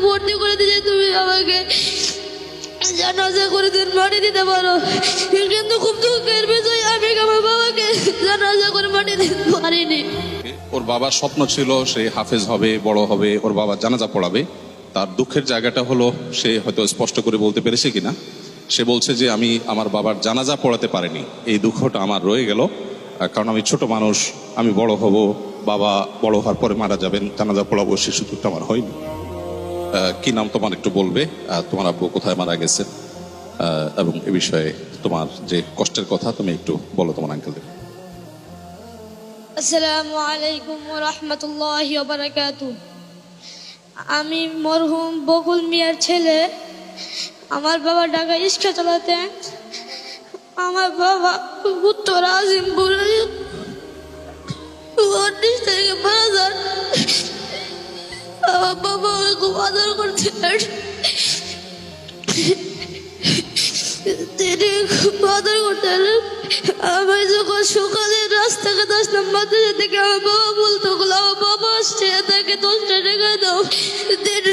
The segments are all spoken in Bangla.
ভর্তি করে তুমি করে দিন দিতে পারো। কিন্তু খুব দুঃখের করে দিতে ওর বাবার স্বপ্ন ছিল সে হাফেজ হবে, বড় হবে, ওর বাবা জানাজা পড়াবে। তার দুঃখের জায়গাটা হলো, সে হয়তো স্পষ্ট করে বলতে পেরেছে কিনা। সে বলছে যে, আমি আমার বাবার জানাজা পড়াতে পারিনি। এই দুঃখটা আমার রয়ে গেল। কারণ আমি ছোট মানুষ, আমি বড় হব বাবা বড় হওয়ার পরে মারা যাবেন জানাজা পড়াবো সে সুযোগটা আমার হয়নি। কি নাম তোমার একটু বলবে? তোমার আব্বু কোথায় মারা গেছে এবং এ বিষয়ে তোমার যে কষ্টের কথা, তুমি একটু বলো তোমার আঙ্কেলদের আসসালামু আলাইকুম রহমতুল্লাহ আমি মরহুম বকুল মিয়ার ছেলে। আমার বাবা ঢাকা ইস্কা চালাতেন আমার বাবা উত্তর আজিমপুরে উনিশ থেকে মারা আমার বাবা খুব আদর করতেন তিনি খুব আদর করতেন। আমি যখন সকালে রাস্তাঘাট আসলাম মাদ্রাসা থেকে আমার বাবা বলতো "ওগুলো আমার বাবা, আসছে তাকে দশটা টাকা দাও।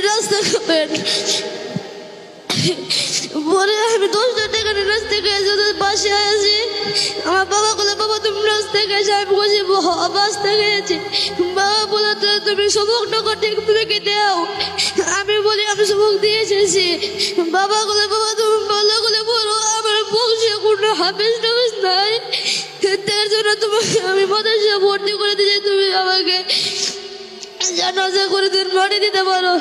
রাস্তা খাবেন পরে আমি দশটা আমার বাবা বলে, বাবা, তুমি রাস্তা গেছে আমি বলছি রাস্তা গেছি বাবা বলে, "তো তুমি সবক টাকা ঠিক থেকে দাও। আমি বলি, আমি সবক দিয়ে এসেছি। বাবা বলে, বাবা, তুমি ভালো করে বলো, আমার বংশে কোনো হাফেজ টাফেজ নাই। তার জন্য তোমাকে আমি মাদ্রাসা ভর্তি করে দিয়েছি, তুমি আমাকে জানাজা করে দিন, মাটি দিতে পারো।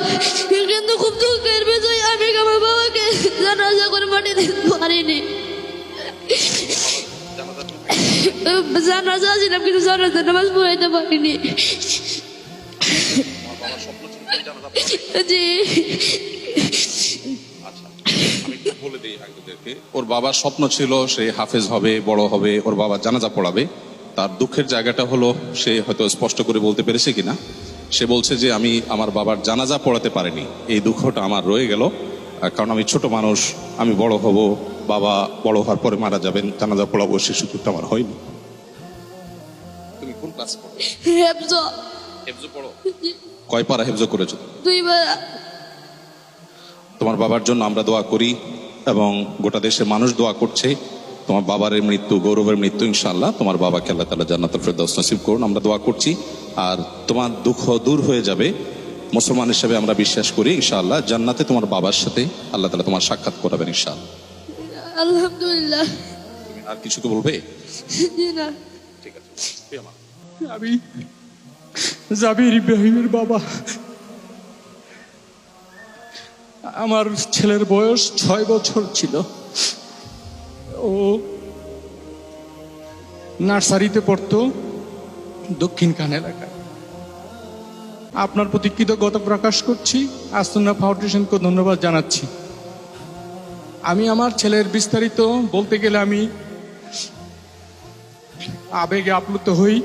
কিন্তু খুব দুঃখের বিষয়, আমি আমার বাবাকে জানাজা করে মাটি দিতে পারিনি। জানাজা ছিলাম কিন্তু জানাজা নামাজ পড়াইতে পারিনি জি বলে দিই ওর বাবার স্বপ্ন ছিল সে হাফেজ হবে, বড় হবে, ওর বাবা জানাজা পড়াবে। তার দুঃখের জায়গাটা হলো, সে হয়তো স্পষ্ট করে বলতে পেরেছে কিনা। সে বলছে যে, আমি আমার বাবার জানাজা পড়াতে পারিনি। এই দুঃখটা আমার রয়ে গেল। কারণ আমি ছোট মানুষ, আমি বড় হব বাবা বড় হওয়ার পরে মারা যাবেন জানাজা পড়াবো সে সুযোগটা আমার হয়নি। তুমি কোন ক্লাসে পড়ো? হেফজ। হেফজো পড়ো? কয় পারা হেফজো করেছ? দুইবার তোমার বাবার জন্য আমরা দোয়া করি এবং গোটা দেশের মানুষ দোয়া করছে। তোমার বাবার মৃত্যু গৌরবের মৃত্যু ইনশাআল্লাহ। তোমার বাবাকে আল্লাহ তালা জান্নাতুল ফেরদাউস নসিব করুন আমরা দোয়া করছি। আর তোমার দুঃখ দূর হয়ে যাবে। মুসলমান হিসেবে আমরা বিশ্বাস করি ইনশাআল্লাহ। জান্নাতে তোমার বাবার সাথে আল্লাহ তালা তোমার সাক্ষাৎ করাবেন ইনশাআল্লাহ। আলহামদুলিল্লাহ। আর কিছু কি বলবে? জি না। ঠিক আছে। আমি জাবির ইব্রাহিমের বাবা। আমার ছেলের বয়স ছয় বছর ছিল। ও নার্সারিতে পড়তো দক্ষিণ খান এলাকায়। আপনার প্রতি কৃতজ্ঞতা প্রকাশ করছি। আস্তনা ফাউন্ডেশনকে ধন্যবাদ জানাচ্ছি। আমি আমার ছেলের বিস্তারিত বলতে গেলে আমি আবেগে আপ্লুত হই।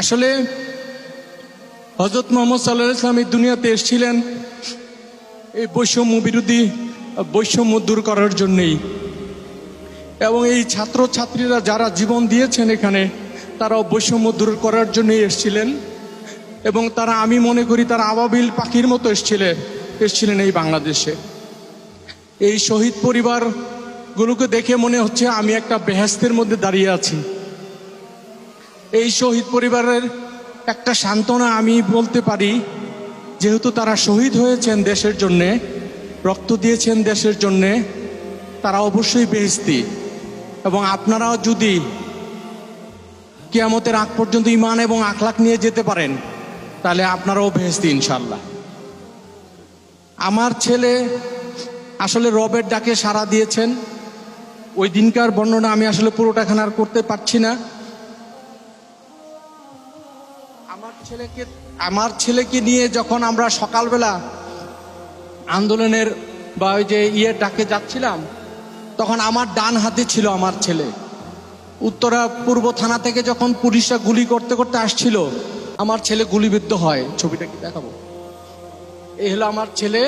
আসলে হজরত মোহাম্মদ সাল্লাহ ইসলাম এই দুনিয়াতে এসেছিলেন এই বৈষম্য বিরোধী, বৈষম্য দূর করার জন্যেই। এবং এই ছাত্র ছাত্রীরা যারা জীবন দিয়েছেন এখানে, তারাও বৈষম্য দূর করার জন্যই এসেছিলেন। এবং তারা, আমি মনে করি তারা আবাবিল পাখির মতো এসেছিলেন, এসছিলেন এই বাংলাদেশে। এই শহীদ পরিবারগুলোকে দেখে মনে হচ্ছে আমি একটা বেহেস্তের মধ্যে দাঁড়িয়ে আছি। এই শহীদ পরিবারের একটা সান্ত্বনা আমি বলতে পারি, যেহেতু তারা শহীদ হয়েছেন দেশের জন্যে, রক্ত দিয়েছেন দেশের জন্যে, তারা অবশ্যই বেহেস্তি। এবং আপনারাও যদি কেয়ামতের আগ পর্যন্ত ইমান এবং আখলাখ নিয়ে যেতে পারেন তাহলে আপনারাও বেহেস্তি ইনশাল্লাহ আমার ছেলে আসলে রবের ডাকে সাড়া দিয়েছেন। ওই দিনকার বর্ণনা আমি আসলে পুরোটা খান আর করতে পারছি না। আমার ছেলেকে আমার ছেলেকে নিয়ে যখন আমরা সকালবেলা আন্দোলনের বা ওই যে ইয়ের ডাকে যাচ্ছিলাম, তখন আমার ডান হাতে ছিল আমার ছেলে। উত্তরা পূর্ব থানা থেকে যখন পুলিশরা গুলি করতে করতে আসছিল আমার ছেলে গুলিবিদ্ধ হয় ছবিটা কি দেখাবো? এই হলো আমার ছেলে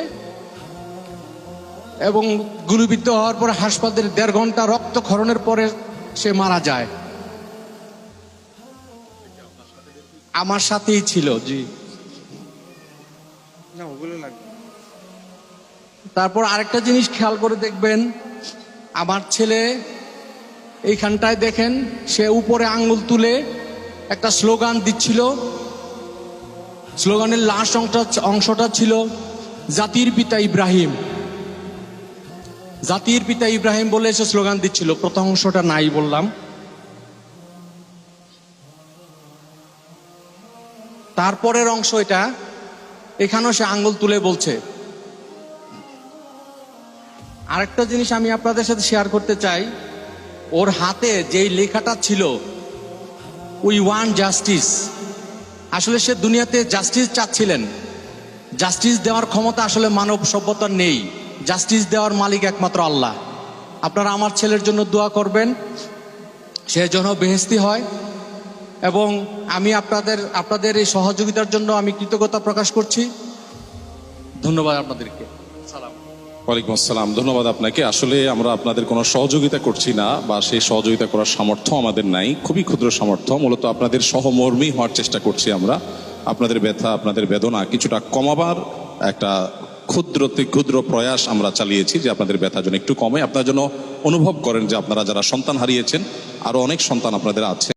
এবং গুলিবিদ্ধ হওয়ার পর হাসপাতালে দেড় ঘণ্টা রক্তক্ষরণের পরে সে মারা যায়। আমার সাথেই ছিল জি। তারপর আরেকটা জিনিস খেয়াল করে দেখবেন আমার ছেলে এইখানটায় দেখেন সে উপরে আঙ্গুল তুলে একটা স্লোগান দিচ্ছিল। স্লোগানের লাস্ট অংশটা অংশটা ছিল, জাতির পিতা ইব্রাহিম। জাতির পিতা ইব্রাহিম বলে সে স্লোগান দিচ্ছিল। প্রথম অংশটা নাই বললাম। তারপরের অংশ এটা। এখানেও সে আঙ্গুল তুলে বলছে। আরেকটা জিনিস আমি আপনাদের সাথে শেয়ার করতে চাই। ওর হাতে যেই লেখাটা ছিল উই ওয়ান জাস্টিস আসলে সে দুনিয়াতে জাস্টিস চাচ্ছিলেন। জাস্টিস দেওয়ার ক্ষমতা আসলে মানব সভ্যতার নেই। জাস্টিস দেওয়ার মালিক একমাত্র আল্লাহ। আপনারা আমার ছেলের জন্য দোয়া করবেন। সে যেন বেহেস্তি হয়। এবং আমি আপনাদের আপনাদের এই সহযোগিতার জন্য আমি কৃতজ্ঞতা প্রকাশ করছি। ধন্যবাদ আপনাদেরকে। সালাম। ওয়ালাইকুম আসসালাম। ধন্যবাদ আপনাকে। আসলে আমরা আপনাদের কোনো সহযোগিতা করছি না বা সেই সহযোগিতা করার সামর্থ্য আমাদের নাই। খুবই ক্ষুদ্র সামর্থ্য। মূলত আপনাদের সহমর্মী হওয়ার চেষ্টা করছি আমরা। আপনাদের ব্যথা, আপনাদের বেদনা কিছুটা কমাবার একটা ক্ষুদ্রতে ক্ষুদ্র প্রয়াস আমরা চালিয়েছি যে আপনাদের ব্যথা যেন একটু কমে। আপনার জন্য অনুভব করেন যে আপনারা যারা সন্তান হারিয়েছেন, আরও অনেক সন্তান আপনাদের আছে।